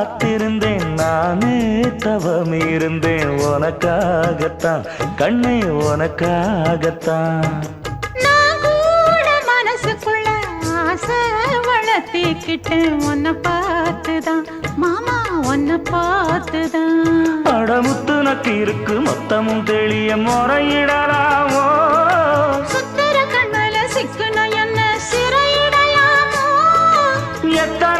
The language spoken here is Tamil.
காத்திருந்தேன் நானே தவம் இருந்தேன். உனக்காகத்தான் கண்ணே உனக்காகத்தான். மனசுக்குள்ள ஆசை வளர்த்திக்கிட்டேன். உன்னை பார்த்துதான் மாமா உன்னை பார்த்துதான். அடமுத்து நக்கு இருக்கு மொத்தமும் தெளிய முறையிடலாமோ? சுத்தர கண்மல சிக்குன என்ன சிறையிடலாமோ? எத்தனை